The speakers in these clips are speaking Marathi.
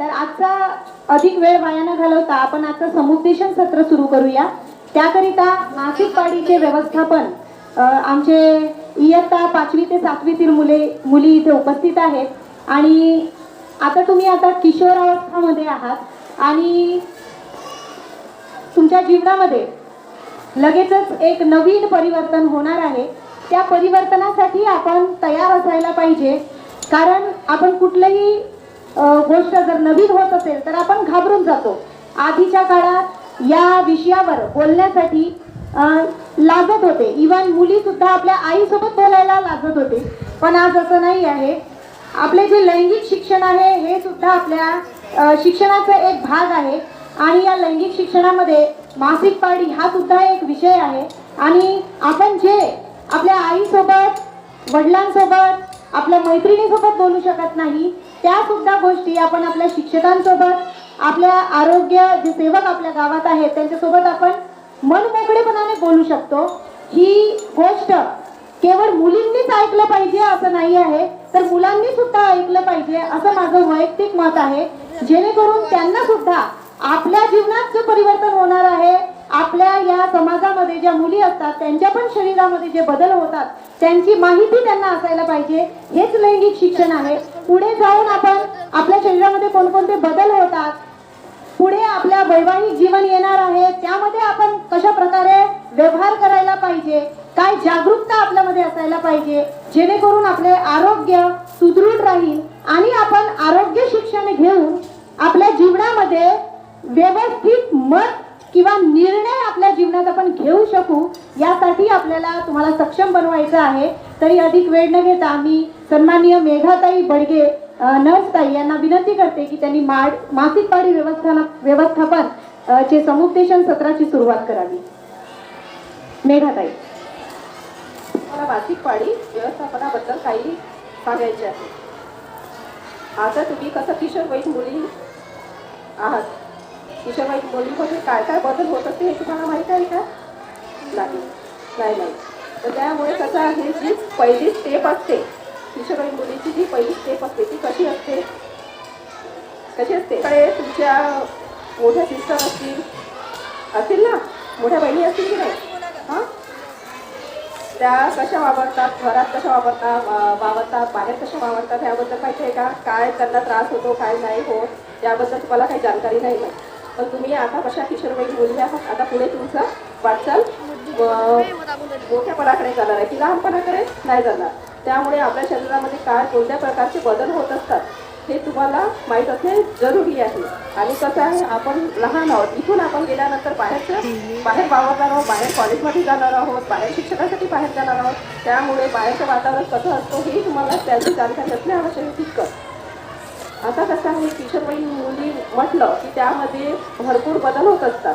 तर आजचा अधिक वेळ वाया न घालवता आपण आजचं समुपदेशन सत्र सुरू करूया. त्याकरिता मासिक पाळीचे व्यवस्थापन आमचे इयत्ता पाचवी ते सातवीतील मुले मुली इथे उपस्थित आहेत. आणि आता तुम्ही आता किशोरावस्थामध्ये आहात आणि तुमच्या जीवनामध्ये लगेचच एक नवीन परिवर्तन होणार आहे. त्या परिवर्तनासाठी आपण तयार असायला पाहिजे. कारण आपण कुठलंही गोष्ट जर नवीन होत असेल तर आपण घाबरून जातो. आधीच्या काळात या विषयावर बोलण्यासाठी लाजत होते. इवन मुली सुद्धा आपल्या आईसोबत बोलायला लाजत होते. पण आज असं नाही आहे. आपले जे लैंगिक शिक्षण आहे हे सुद्धा आपल्या शिक्षणाचा एक भाग आहे. आणि या लैंगिक शिक्षणामध्ये मासिक पाळी हा सुद्धा एक विषय आहे. आणि आपण जे आपल्या आईसोबत वडिलांसोबत आपल्या मैत्रिणीसोबत बोलू शकत नाही त्या सुद्धा गोष्टी आपण आपल्या शिक्षकांसोबत आपल्या आरोग्य जे सेवक आपल्या गावात आहेत त्यांच्यासोबत आपण मनमोकळेपणाने बोलू शकतो. ही गोष्ट केवळ मुलींनीच ऐकलं पाहिजे असं नाही आहे तर मुलांनी सुद्धा ऐकलं पाहिजे असं माझं वैयक्तिक मत आहे. जेणेकरून त्यांना सुद्धा आपल्या जीवनात जे परिवर्तन होणार आहे आपल्या या समाजामध्ये ज्या मुली असतात त्यांच्या पण शरीरामध्ये जे बदल होतात त्यांची माहिती त्यांना असायला पाहिजे. हेच लैंगिक शिक्षण आहे. पुढे जाऊन आपण आपल्या शरीरामध्ये कोणकोणते बदल होतात पुढे आपल्या वैवाहिक जीवन येणार आहे त्यामध्ये आपण कशा प्रकारे व्यवहार करायला पाहिजे काय जागरूकता आपल्यामध्ये असायला पाहिजे जेणेकरून आपले आरोग्य सुदृढ राहील आणि आपण आरोग्य शिक्षण घेऊन आपल्या जीवनामध्ये व्यवस्थित मत किंवा निर्णय आपल्या जीवनात आपण घेऊ शकू यासाठी आपल्याला तुम्हाला सक्षम बनवायचं आहे. तरी अधिक वेळ न घेता मी सन्माननीय मेघाताई बडगे नर्सताई यांना विनंती करते की त्यांनी माड मासिक पाळी व्यवस्थान व्यवस्थापन चे समुपदेशन सत्राची सुरुवात करावी. मेघाताई. मला मासिक पाळी व्यवस्थापनाबद्दल काही सांगायचे आहे. आता तुम्ही कसं किशोरवयीन मुली आहात? किशोरवयीन मुलीमध्ये काय काय बदल होत असते हे तुम्हाला माहीत आहे का? नाही. नाही नाही. तर त्यामुळे कसं आहे जी पहिली स्टेप असते किशोरवयीन मुलीची जी पहिली स्टेप असते ती कशी असते? कशी असते? कडे तुमच्या मोठ्या सिस्टर असतील. असतील ना? मोठ्या बहिणी असतील की नाही? हां? त्या कशा वावरतात? घरात कशा वापरतात वावरतात? बाहेर कशा वावरतात? ह्याबद्दल माहिती आहे का? काय त्यांना त्रास होतो काय नाही होत? याबद्दल तुम्हाला काही जानकारी नाही आहे. पण तुम्ही आता कशा किशोरवयीन मुली आहात? आता पुढे तुमचं वाटचाल मोठ्यापणाकडे जाणार आहे. की लहानपणाकडे नाही जाणार. त्यामुळे आपल्या शरीरामध्ये काय कोणत्या प्रकारचे बदल होत असतात हे तुम्हाला माहीत असणे जरुरी आहे. आणि कसं आहे आपण लहान आहोत. इथून आपण गेल्यानंतर बाहेरचं बाहेर वावरणार आहोत बाहेर कॉलेजमध्ये जाणार आहोत बाहेर शिक्षणासाठी बाहेर जाणार आहोत. त्यामुळे बाहेरचं वातावरण कसं असतं हे तुम्हाला त्याची जाणकारी असणे आवश्यक आहे. तितकं आता कसं आहे किशोरवयीन मुली म्हटलं की त्यामध्ये भरपूर बदल होत असतात.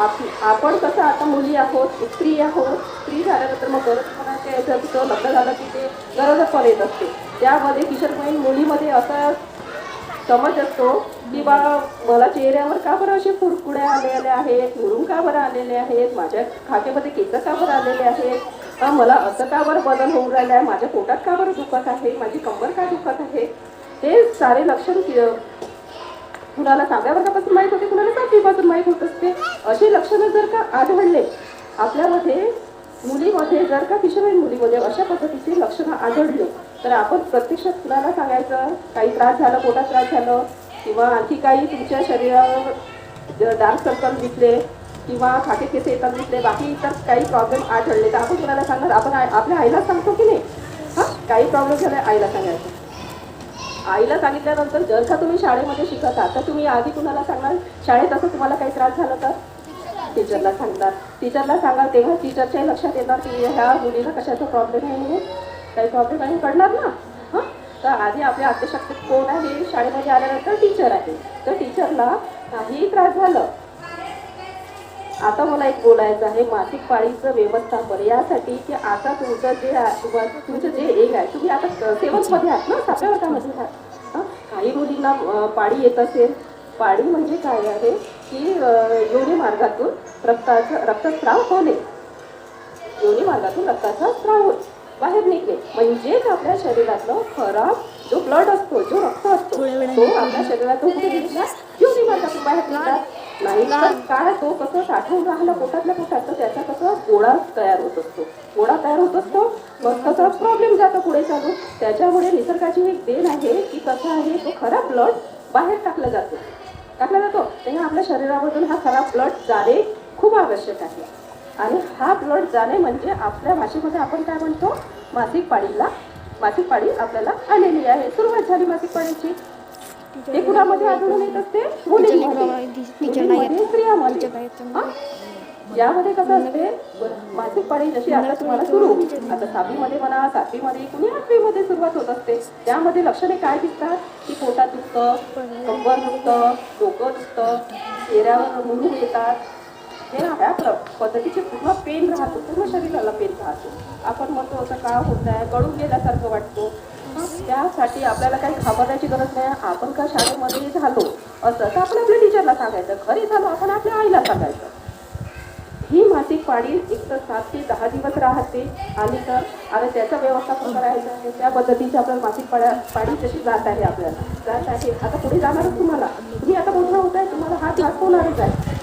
आप आपण कसं आता मुली आहोत स्त्री आहोत स्त्री झाल्यानंतर मग गरजपणाच्या याचं तिथं लग्न झालं की ते गरजच पण येत असते. त्यामध्ये किशोरवयीन मुलीमध्ये असा समज असतो की बा मला चेहऱ्यावर का बरं असे फुरकुड्या आलेल्या आहेत मुरून का बरं आलेले आहेत माझ्या खात्यामध्ये केस का बरं आलेले आहेत मला असं का बरं बदल होऊन राहिला आहे माझ्या पोटात का बरं दुखत आहे माझी कंबर का दुखत आहे हे सारे लक्षण कुणाला सहाव्या वर्गापासून माहीत होते कुणाला सातवीपासून माहीत होत असते? अशी लक्षणं जर का आढळले आपल्यामध्ये मुलीमध्ये जर का किशोरवयीन मुलीमध्ये अशा पद्धतीची लक्षणं आढळली तर आपण प्रत्यक्षात कुणाला सांगायचं? काही त्रास झाला पोटात त्रास झालं किंवा आणखी काही तुमच्या शरीरावर डार्क सर्कल दिसले किंवा खाके केस येतात दिसले बाकी इतर काही प्रॉब्लेम आढळले तर आपण कुणाला सांगणार? आपण आई- आपल्या आईला सांगतो की नाही? हां काही प्रॉब्लेम झाले आईला सांगायचं. आईला सांगितल्यानंतर जर का तुम्ही शाळेमध्ये शिकत तर तुम्ही आधी कुणाला सांगणार? शाळेत असं तुम्हाला काही त्रास झाला तर टीचरला सांगणार. टीचरला सांगाल तेव्हा टीचरच्याही लक्षात येणार की ह्या मुलीला कशाचा प्रॉब्लेम आहे काही प्रॉब्लेम आहे पडणार ना? हां? तर आधी आपल्या अध्यक्षात कोण आहे? शाळेमध्ये आल्यानंतर टीचर आहे. तर टीचरला काहीही त्रास झालं आता मला एक बोलायचं आहे मासिक पाळीचं व्यवस्थापन. यासाठी की आता तुमचं जे तुमचं जे एज आहे तुम्ही आता सेवन्समध्ये आहात ना सातव्या वर्गामध्ये आहात. हं? काही मुलींना पाळी येत असेल. पाळी म्हणजे काय आहे की योनी मार्गातून रक्ताचं रक्तस्राव होणे. योनी मार्गातून रक्ताचा स्राव बाहेर निघणे. म्हणजेच आपल्या शरीरातलं खराब जो ब्लड असतो जो रक्त असतो तो आपल्या शरीरातून योनी मार्गातून बाहेर निघतात नाही तर काय? तो कसं साठवून राहिला पोटातल्या पोटात? तर त्याचा कसं गोळा तयार होत असतो. गोळा तयार होत असतो. मग कसा प्रॉब्लेम जातो पुढे चालू त्याच्यामुळे निसर्गाची एक देण आहे की कसं आहे? तो खराब ब्लड बाहेर टाकला जातो. टाकला जातो. तेव्हा आपल्या शरीरामधून हा खराब ब्लड जाणे खूप आवश्यक आहे. आणि हा ब्लड जाणे म्हणजे आपल्या भाषेमध्ये आपण काय म्हणतो? मासिक पाळीला मासिक पाळी आपल्याला आलेली आहे. सुरुवात झाली मासिक पाळीची हे कुणामध्ये आढळून येत असते? यामध्ये कसं असते? मासिक पाळी जशी आता तुम्हाला सुरू. आता सहावीमध्ये म्हणा सातवीमध्ये कुणी आठवीमध्ये सुरुवात होत असते? त्यामध्ये लक्षणे काय दिसतात? की पोटात दुखतं कंबर दुखतं डोकं दुखतं चेहऱ्यावर मुलून येतात. हे ह्या पद्धतीचे पूर्ण पेन राहतो. पूर्ण शरीराला पेन राहतो. आपण म्हणतो असं का होत आहे? गळून गेल्यासारखं वाटतो? त्यासाठी आपल्याला काही घाबरण्याची गरज नाही. आपण का शाळेमध्ये झालो? असं तर आपण आपल्या टीचरला सांगायचं. घरी झालो आपण आपल्या आईला सांगायचं. ही मासिक पाळी एक तर सात ते दहा दिवस राहते. आणि तर आता त्याचं व्यवस्थापन करायचं आहे त्या पद्धतीची आपल्याला मासिक पाळ्या पाळी जशी जात आहे आपल्याला? जात आहे. आता पुढे जाणारच तुम्हाला. तुम्ही आता मोठा होत आहे तुम्हाला हात त्रास होणारच आहे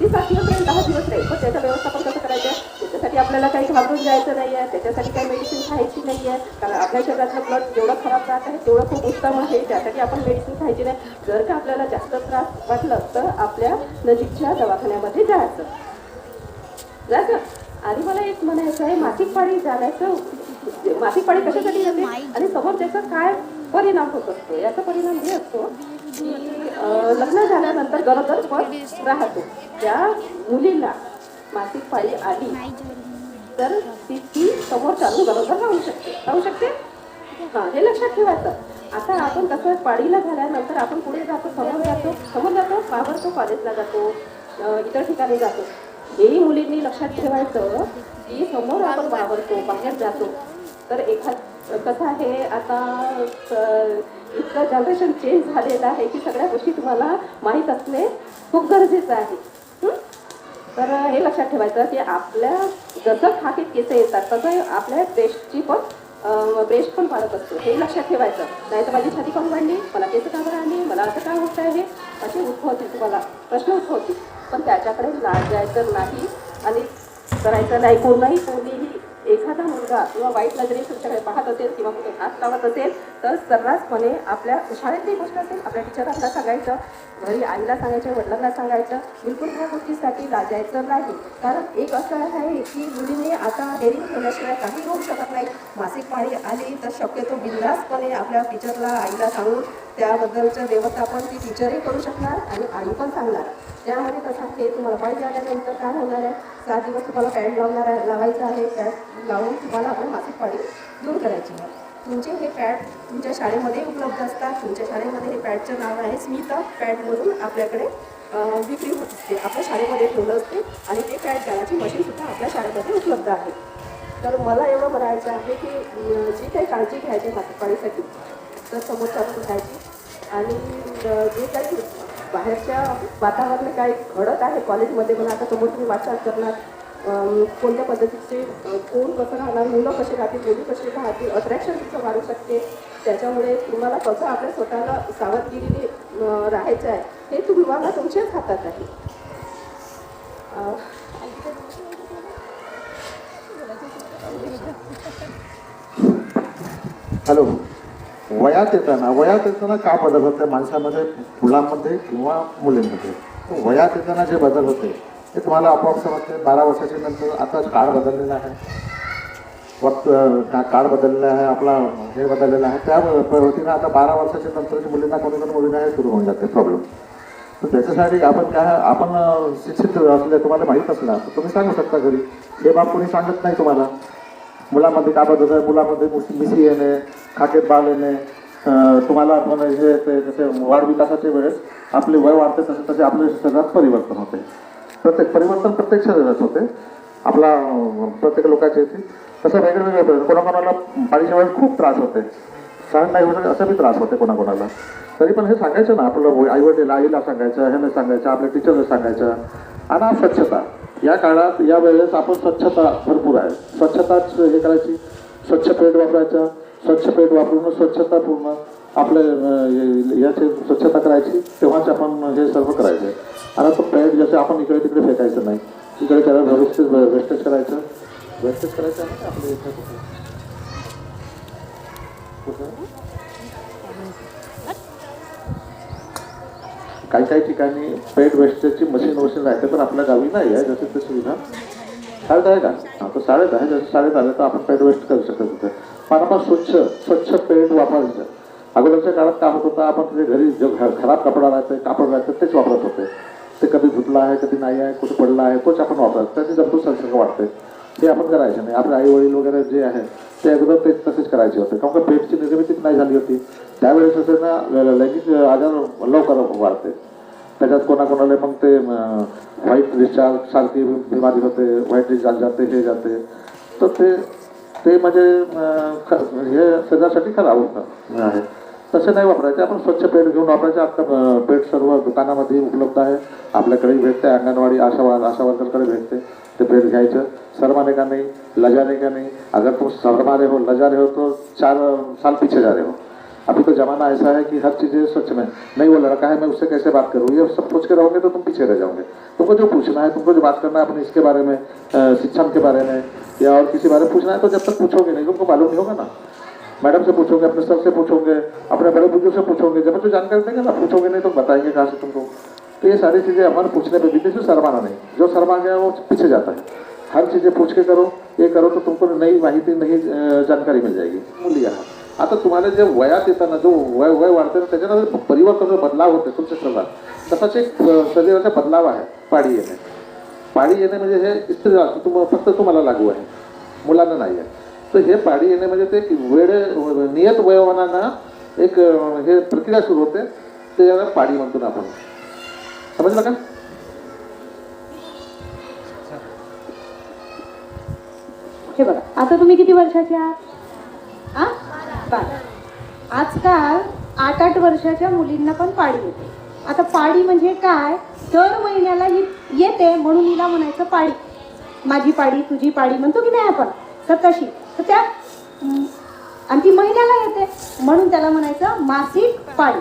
ती सात दिवस राहील दहा दिवस राहील पण त्याचं व्यवस्थापन कसं करायचं? आहे त्याच्यासाठी आपल्याला काही घाबरून जायचं नाही आहे त्याच्यासाठी काही मेडिसिन खायची नाही आहे कारण आपल्या शरीरातलं ब्लड जेवढं खराब राहत आहे तेवढं खूप उत्तम आहे. त्यासाठी आपण मेडिसिन खायची नाही. जर का आपल्याला जास्त त्रास वाटलं तर आपल्या नजीकच्या दवाखान्यामध्ये जायचं. जायचं? आणि मला एक म्हणायचं आहे मासिक पाळी जाण्याचं मासिक पाळी कशासाठी जाते? आणि समोर त्याचा काय परिणाम होत असतो? याचा परिणाम हे असतो की लग्न झाल्यानंतर गरोदर पण राहतो. त्या मुलीला मासिक पाळी आली तर ती ती समोर चालून गरोदर राहू शकते. राहू शकते? हां हे लक्षात ठेवायचं. आता आपण कसं पाळीला झाल्यानंतर आपण पुढे जातो समोर जातो समोर जातो वावरतो कॉलेजला जातो इतर ठिकाणी जातो. हेही मुलींनी लक्षात ठेवायचं की समोर आपण वावरतो बाहेर जातो. तर एखाद कसं आहे आता इतकं जनरेशन चेंज झालेलं आहे की सगळ्या गोष्टी तुम्हाला माहीत असणे खूप गरजेचं आहे. हं? तर हे लक्षात ठेवायचं की आपल्या जसं खाकीत केस येतात तसं आपल्या ब्रेस्टची पण ब्रेस्ट पण वाढत असतो. हे लक्षात ठेवायचं. नाही तर माझी छाती कमी वाढली? मला केस का बरं आली? मला असं काय होत आहे? असे उद्भवतील तुम्हाला. प्रश्न उद्भवतील पण त्याच्याकडे लाजायचं नाही आणि करायचं नाही. कोणीही कोणीही एखादा मुलगा किंवा वाईट नजरे तुमच्याकडे पाहत असेल किंवा कुठे हात लावत असेल तर सर्रासपणे आपल्या शाळेतली गोष्ट असेल आपल्या टीचरांना सांगायचं घरी आईला सांगायचं वडिलांना सांगायचं बिलकुल ह्या गोष्टीसाठी लाजायचं नाही. कारण एक असं आहे की मुलीने आता डेअरिंग केल्याशिवाय काही होऊ शकत नाही. मासिक पाळी आली तर शक्यतो बिंदासपणे आपल्या टीचरला आईला सांगून त्याबद्दलचं व्यवस्थापन ती टीचरही करू शकणार आणि आई पण सांगणार. त्यामध्ये कसं हे तुम्हाला पाळी आल्यानंतर काय होणार आहे? सात दिवस तुम्हाला पॅड लावणार आहे लावायचं आहे पॅड लावून तुम्हाला आपण मासिक पाळी दूर करायची आहे. तुमचे हे पॅड तुमच्या शाळेमध्ये उपलब्ध असतात. तुमच्या शाळेमध्ये हे पॅडचं नाव आहे स्मिता पॅड म्हणून आपल्याकडे विक्री होत असते. आपल्या शाळेमध्ये ठेवलं असते आणि ते पॅड घालायची मशीनसुद्धा आपल्या शाळेमध्ये उपलब्ध आहे. तर मला एवढं म्हणायचं आहे की जी काही काळजी घ्यायची मासिक तर समोर चालून घ्यायची. आणि जे काही बाहेरच्या वातावरण काय घडत आहे कॉलेजमध्ये पण आता समोर तुम्ही वाटचाल करणार कोणत्या पद्धतीचे कोण कसं राहणार मुलं कशी राहतील मुली कशी राहतील अट्रॅक्शन तुमचं वाढू शकते. त्याच्यामुळे तुम्हाला कसं आपल्या स्वतःला सावधगिरीने राहायचं आहे हे तुम्हाला तुमच्याच हातात आहे. हॅलो. वयात येताना वयात येताना का बदल होते माणसामध्ये मुलांमध्ये किंवा मुलींमध्ये? वयात येताना जे बदल होते ते तुम्हाला आपोआप समजते बारा वर्षाच्या नंतर आता काळ बदललेला आहे. वक्त का- काळ बदललेला आहे आपला हे बदललेला आहे. त्या प्रवृत्तीनं आता बारा वर्षाच्या नंतरच्या मुलींना कोणी कोणी मुलींना हे सुरू होऊन जाते प्रॉब्लेम तर त्याच्यासाठी आपण काय आपण शिक्षित असले तुम्हाला माहीत असला तर तुम्ही सांगू शकता घरी. हे बाब कोणी सांगत नाही तुम्हाला. मुलामध्ये काय बदल आहे? मुलामध्ये मिसी येणे खाकेत बाल येणे तुम्हाला आपण हे ते जसे वाढ विकासाच्या वेळेस आपले वय वाढते तसे तसे आपल्या शरीरात परिवर्तन होते. प्रत्येक परिवर्तन प्रत्येक शरीरात होते. आपला प्रत्येक लोकांचे येते. तसं वेगवेगळे प्रयत्न कोणाकोणाला पाळीच्या वेळेस खूप त्रास होते. सहन नाही होत असा असं बी त्रास होते कोणाकोणाला. तरी पण हे सांगायचं ना आपलं आई वडील आईला सांगायचं ह्याने सांगायचं आपल्या टीचरला सांगायचं. आणि स्वच्छता. या काळात या वेळेस आपण स्वच्छता भरपूर आहे. स्वच्छताच हे करायची. स्वच्छ पेट वापरायचं. स्वच्छ पेट वापरून स्वच्छता पूर्ण आपले याची स्वच्छता करायची. तेव्हाच आपण हे सर्व करायचे. आणि तो पेट जसं आपण इकडे तिकडे फेकायचं नाही. इकडे त्याला व्यवस्थित वेस्टेज करायचं. वेस्टेज करायचं आहे ना आपल्या इथं काही काही ठिकाणी पेट वेस्टेजची मशीन वशीन राहते पण आपल्या गावी नाही आहे जशी ती सुविधा. शाळेत आहे का? हां तर शाळेत आहे जसं शाळेत आलं तर आपण पेट वेस्ट करू शकतो तिथे पण आपण स्वच्छ स्वच्छ पेट वापरायचं. अगोदरच्या काळात काय होत होतं आपण तिथे घरी जो खराब कपडा राहते कापड राहतं तेच वापरत होते. ते कधी धुतला आहे कधी नाही आहे कुठे पडलं आहे तोच आपण वापरायचा त्याची जंतू संसर्ग वाटते ते आपण करायचं नाही. आपले आई वडील वगैरे जे आहे ते अगोदर ते तसेच करायचे होते. कारण का पेटची निर्मितीच नाही झाली होती. त्यावेळेस असं ना लैंगिक आजार लवकर वाढते. त्याच्यात कोणाकोणाला मग ते व्हाईट डिस्चार्ज सारखी बिमारी होते व्हाईट डिस्चार्ज जाते हे जाते. तर ते ते म्हणजे ख- हे शरीरासाठी खराब होतं. आहे तसे नाही वापरायचे. आपण स्वच्छ पेट घेऊन वापरायचे. आता पेट सर्व दुकानामध्ये उपलब्ध है आहे. आपल्याकडेही भेटते. अंगणवाडी आशा आशा वर्करकडे भेटते. ते पेट घ्यायचं. शर्माने का नहीं? लजाने का नहीं? अगर तुम शर्मा रहे हो लजा रहे हो तो चार साल पीछे जा रहे हो. अभी तो जमाना ऐसा है कि हर चीज़ें स्वच्छ में नहीं, वो लड़का है, मैं उससे कैसे बात करूँ? ये सब पूछ के रहोगे तो तुम पीछे रह जाओगे। तुमको जो पूछना है, तुमको जो बात करना है अपने इसके बारे में शिक्षण के बारे में या और किसी बारे में पूछना है तो जब तक पूछोगे नहीं, तुमको मालूम नहीं होगा ना। मैडम से पूछोगे, अपने सर से पूछोगे, अपने बड़े बुज़ुर्ग से पूछोगे, जब जो जानकारी देंगे ना, पूछोगे नहीं तो बताएँगे कहाँ से तुमको। तो ये सारी चीज़ें हमारे पूछने पे भी शर्माना नहीं। जो शर्मा गया, वो पीछे जाता है। हर चीज़ें पूछ के करो, ये करो तो तुमको नई माहिती, नई जानकारी मिल जाएगी। मूल्य आहार आता तुम्हाला जे वयात येतं ना, जो वय वय वाढतं ना, त्याच्यानंतर परिवर्तन बदलाव होते तुमच्या शरीरात तसाच एक शरीराचा बदलाव आहे पाडी येणे. पाडी येणे म्हणजे हे स्त्री, फक्त तुम्हाला लागू आहे. मुलांना नाही आहे. तर हे पाडी येणे म्हणजे ते वेळ नियत वयोमानानं एक हे प्रक्रिया सुरू होते. ते याला पाडी म्हणतो ना आपण. समजलं का? हे बघा आता तुम्ही किती वर्षाचे आहात? बारा. आजकाल आठ आठ वर्षाच्या मुलींना पण पाडी येते. आता पाडी म्हणजे काय? दर महिन्याला ही येते म्हणून हिला म्हणायचं पाडी माझी पाडी तुझी पाडी म्हणतो की नाही आपण? तर तशी. तर त्या आणि ती महिन्याला येते. म्हणून त्याला म्हणायचं मासिक पाळी.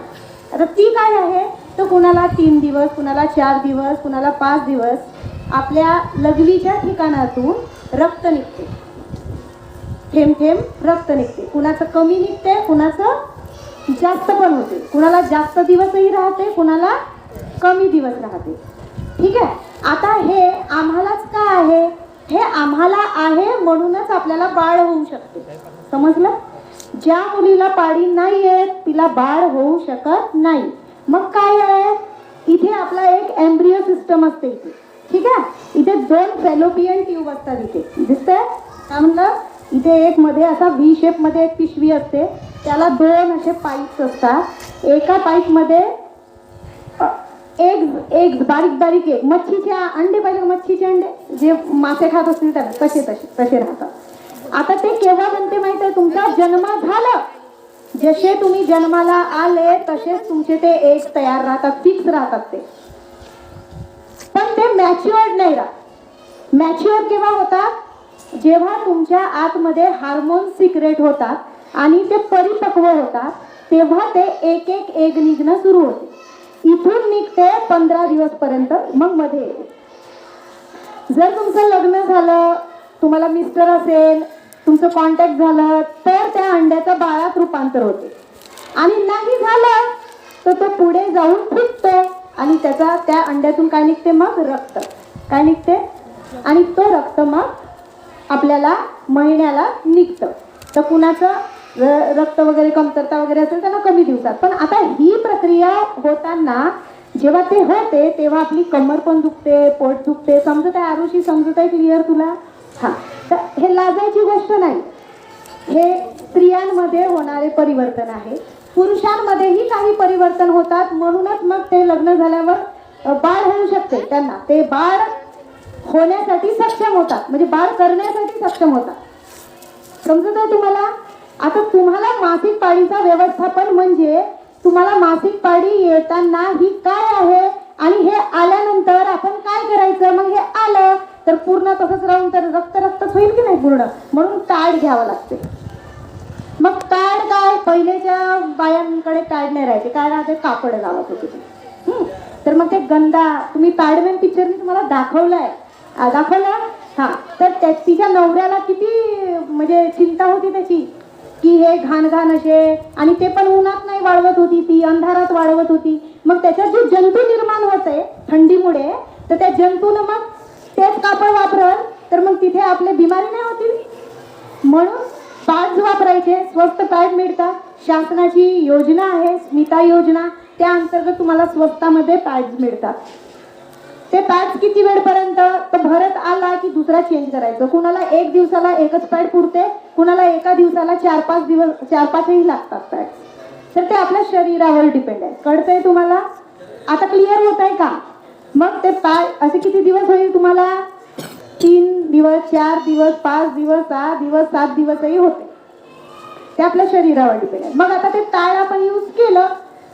आता ती काय आहे? तर कुणाला तीन दिवस कुणाला चार दिवस कुणाला पाच दिवस आपल्या लघवीच्या ठिकाणातून रक्त निघते. थेंब थेंब रक्त निघते. कुणाचं कमी निघते कुणाचं जास्त पण होते. कुणाला जास्त दिवसही राहते कुणाला कमी दिवस राहते. ठीक आहे? आता हे आम्हालाच का आहे? हे आम्हाला आहे म्हणूनच आपल्याला बाळ होऊ शकते. समजलं? ज्या मुलीला पाळी नाही आहे तिला बाळ होऊ शकत नाही. मग काय आहे? इथे आपला एक एम्ब्रियो सिस्टम असते इथे. ठीक आहे? इथे दोन फेलोपियन ट्यूब असतात इथे. दिसतंय? काय म्हणलं? इथे एक मध्ये असा व्ही शेपमध्ये एक पिशवी असते. त्याला दोन असे पाईप्स असतात. एका पाईप एग्ज एक एक बारीक बारीक एक मच्छीचे अंडे पाहिजे मच्छीचे अंडे? जे मासे खात असतील त्याला. तसे तसे तसे राहतात. आता ते केव्हा बनते माहीत आहे? तुमचा जन्म झाला. जसे तुम्ही जन्माला आले तसेच तुमचे ते एक तयार राहतात फिक्स राहतात ते. पण ते मॅच्युअर्ड नाही राहत. मॅच्युअर केव्हा होतात? जेव्हा तुमच्या आतमध्ये हार्मोन सिक्रेट होतात आणि ते परिपक्व होतात तेव्हा ते एक एक एग निघणं सुरू होते. इथून निघते पंधरा दिवस पर्यंत. मग मध्ये. जर तुमचं लग्न झालं तुम्हाला मिस्टर असेल तुमचं कॉन्टॅक्ट झालं तर त्या अंड्याचं बाळात रूपांतर होते. आणि नाही झालं तर तो पुढे जाऊन फुटतो आणि त्याचा त्या अंड्यातून काय निघते मग? रक्त. काय निघते? आणि तो रक्त मग आपल्याला महिन्याला निघतं. तर कुणाचं? रक्त वगैरे कमतरता वगैरे असेल त्यांना कमी दिवसात. पण आता ही प्रक्रिया होताना जेव्हा ते होते तेव्हा आपली कमर पण दुखते पोट दुखते. समजत आहे आरुषी समजत आहे क्लिअर तुला? हां. तर हे लाजायची गोष्ट नाही. हे स्त्रियांमध्ये होणारे परिवर्तन आहे. पुरुषांमध्येही काही परिवर्तन होतात. म्हणूनच मग ते लग्न झाल्यावर बाळ होऊ शकते त्यांना. ते बाळ होण्यासाठी सक्षम होतात. म्हणजे बाळ करण्यासाठी सक्षम होतात. समजत आहे तुम्हाला? आता तुम्हाला मासिक पाळीचा व्यवस्थापन म्हणजे तुम्हाला मासिक पाळी येताना ही काय आहे आणि हे आल्यानंतर आपण काय करायचं? मग हे आलं तर पूर्ण तसंच राहून तर रक्त रक्तच होईल की नाही पूर्ण? म्हणून कार्ड घ्यावं लागते. मग कार्ड काय? पहिलेच्या बायांकडे कार्ड नाही राहायचे काय राहते कापड लावत होते तर मग ते गंदा तुम्ही पॅडमॅन पिक्चरने तुम्हाला दाखवलाय. आ, दाखवला? हा. तर त्या तिच्या नवऱ्याला किती म्हणजे चिंता होती त्याची? की हे घाण घाण असे आणि ते पण उन्हात नाही वाळवत होती ती अंधारात वाळवत होती. मग त्याच्यात जे जंतू निर्माण होत आहे थंडीमुळे तर त्या जंतून मग तेच कापड वापरल तर मग तिथे आपले बिमारी नाही होती म्हणून पॅड्स वापरायचे स्वस्त पॅड मिळतात. शासनाची योजना आहे स्मिता योजना. त्या अंतर्गत तुम्हाला स्वस्तामध्ये पॅड्स मिळतात. ते पॅच किती वेळपर्यंत? तर भरत आला की दुसरा चेंज करायचं. कुणाला एक दिवसाला एकच पॅड पुरते कुणाला एका दिवसाला चार पाच दिवस चार पाचही लागतात पॅड्स तर ते आपल्या शरीरावर डिपेंड आहे. कळतंय तुम्हाला? आता क्लिअर होत आहे का? मग ते पॅड असे किती दिवस होईल तुम्हाला? तीन दिवस चार दिवस पाच दिवस सहा दिवस सात दिवसही होते. ते आपल्या शरीरावर डिपेंड आहे. मग आता ते टाळ आपण यूज केलं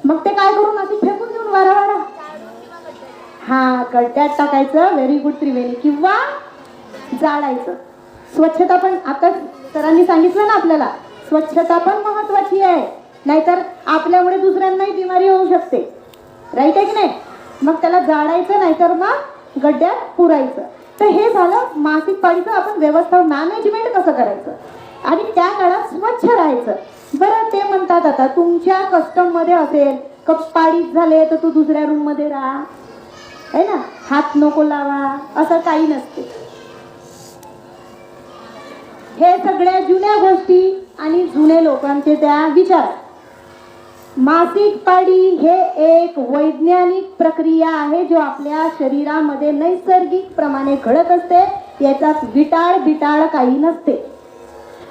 मग ते काय करून? अशी फेकून देऊन वारा वारा. हा गड्ड्यात टाकायचं व्हेरी गुड त्रिवेणी. किंवा जाळायचं. स्वच्छता पण आता सरांनी सांगितलं ना आपल्याला स्वच्छता पण महत्वाची आहे. नाहीतर आपल्यामुळे दुसऱ्यांनाही बिमारी होऊ शकते. राईट आहे की नाही? मग त्याला जाळायचं नाहीतर मग गड्ड्यात पुरायचं. तर हे झालं मासिक पाळीचं आपण व्यवस्था मॅनेजमेंट कसं करायचं? आणि त्या काळात स्वच्छ राहायचं. बरं ते म्हणतात आता तुमच्या कस्टममध्ये असेल कप पाळीत झाले तर तू दुसऱ्या रूममध्ये राहा. है ना? हात नको लावा असं काही नसते. हे सगळ्या जुन्या गोष्टी आणि जुने लोकांचे त्या विचार. मासिक पाळी हे एक वैज्ञानिक प्रक्रिया आहे जो आपल्या शरीरामध्ये नैसर्गिक प्रमाणे घडत असते याच्यात विटाळ बिटाळ काही नसते.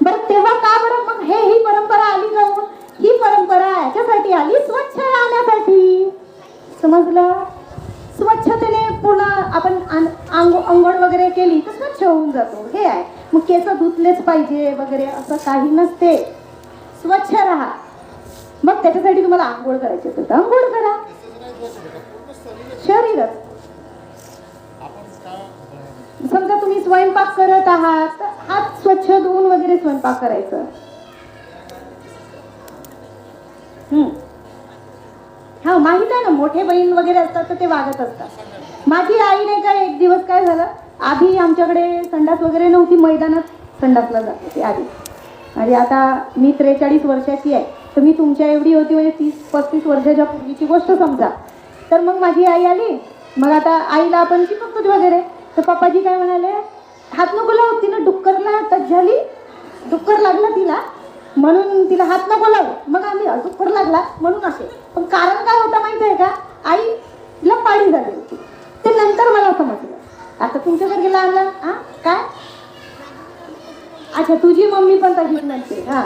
बरं तेव्हा का बरं मग हे ही परंपरा आली जाऊन? ही परंपरा याच्यासाठी आली? स्वच्छ राहण्यासाठी. समजलं? आपण अंग आंघो- आंघोळ वगैरे केली तर स्वच्छ होऊन जातो. हे आहे. मग केस धुतलेच पाहिजे वगैरे असं काही नसते. स्वच्छ राहा. मग त्याच्यासाठी तुम्हाला आंघोळ करायची असेल तर आंघोळ करा. शरीरच. समजा तुम्ही स्वयंपाक करत आहात तर हात स्वच्छ धुवून वगैरे स्वयंपाक करायचं. हम्म. हा माहीत आहे ना मोठे बहीण वगैरे असतात तर ते वागत असतात. माझी आई नाही का एक दिवस काय झालं? आधी आमच्याकडे संडास वगैरे नव्हती मैदानात संडासला जात होती आधी. आणि आता मी त्रेचाळीस वर्षाची आहे. तर मी तुमच्या एवढी होती म्हणजे तीस पस्तीस वर्षाच्या पूर्वीची गोष्ट समजा. तर मग माझी आई आली. मग आता आईला आपण शिकवतो वगैरे. तर पप्पाजी काय म्हणाले हात नको लावू तिनं डुक्करला टच झाली. डुक्कर लागला तिला. म्हणून तिला हात नको लावू. मग आम्ही डुक्कर लागला म्हणून असे. पण कारण काय होतं माहिती आहे का? आई तिला पाळी झाली होती. ते नंतर मला समजलं. आता तुमच्याकडे लागलं हां हा? काय? अच्छा तुझी मम्मी पण तशीच म्हणते. हा.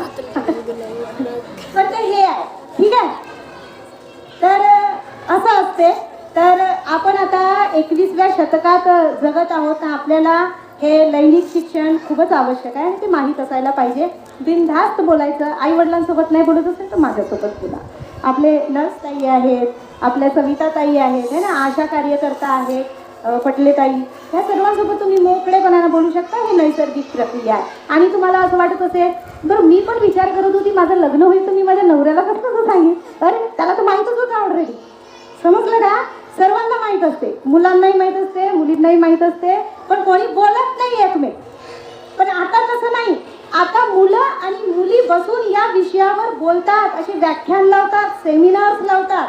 पण ते हे आहे. ठीक आहे? तर असं असते. तर आपण आता एकवीसव्या शतकात जगत आहोत. आपल्याला हे लैंगिक शिक्षण खूपच आवश्यक आहे आणि ते माहीत असायला पाहिजे. बिनधास्त बोलायचं. आई वडिलांसोबत नाही बोलत असेल तर माझ्यासोबत बोला. आपले नर्स ताई आहेत आपल्या सविता ताई आहेत है ना? आशा कार्यकर्ता आहेत पटले ताई ह्या सर्वांसोबत तुम्ही मोकळेपणानं बोलू शकता हे नैसर्गिक प्रक्रिया आहे. आणि तुम्हाला असं वाटत असेल बरं मी पण विचार करत होती माझं लग्न होईल तर मी माझ्या नवऱ्याला कसं कसं सांगेन? अरे त्याला तर माहीतच होतं ऑलरेडी समजलं का सर्वांना माहीत असते. मुलांनाही माहीत असते मुलींनाही माहीत असते पण कोणी बोलत नाही एकमेक. पण आता तसं नाही. आता मुलं आणि मुली बसून या विषयावर बोलतात असे व्याख्यान लावतात सेमिनार्स लावतात.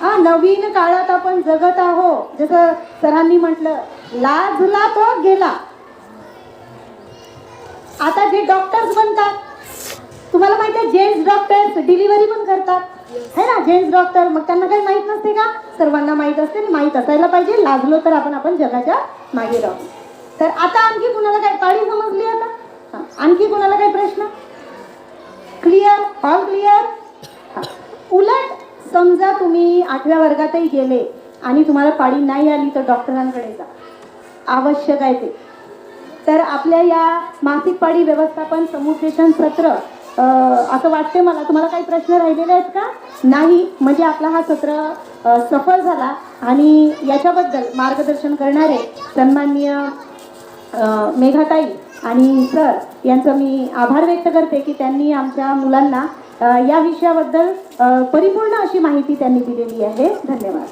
हा नवीन काळात आपण जगत आहो जसं सरांनी म्हटलं लाजला तो गेला. आता जे डॉक्टर्स बनतात तुम्हाला माहिती आहे जेंट्स डॉक्टर्स डिलिव्हरी पण करतात. है ना जेंट्स डॉक्टर मग त्यांना काही माहीत नसते का? सर्वांना माहीत असते माहीत असायला पाहिजे. लाजलो तर आपण आपण जगाच्या मागे राहू. तर आता आणखी कुणाला काय काळी समजली आता? आणखी कुणाला काही प्रश्न? क्लिअर ऑल क्लिअर उलट समजा तुम्ही आठव्या वर्गातही गेले आणि तुम्हाला पाळी नाही आली तर डॉक्टरांकडे जा. आवश्यक आहे ते. तर आपल्या या मासिक पाळी व्यवस्थापन समुपदेशन सत्र असं वाटते मला. तुम्हाला काही प्रश्न राहिलेले आहेत का? नाही म्हणजे आपला हा सत्र सफल झाला आणि याच्याबद्दल मार्गदर्शन करणारे सन्माननीय मेघाताई आणि सर यांचं मी आभार व्यक्त करते की त्यांनी आमच्या मुलांना या विषयाबद्दल परिपूर्ण अशी माहिती त्यांनी दिलेली आहे. धन्यवाद.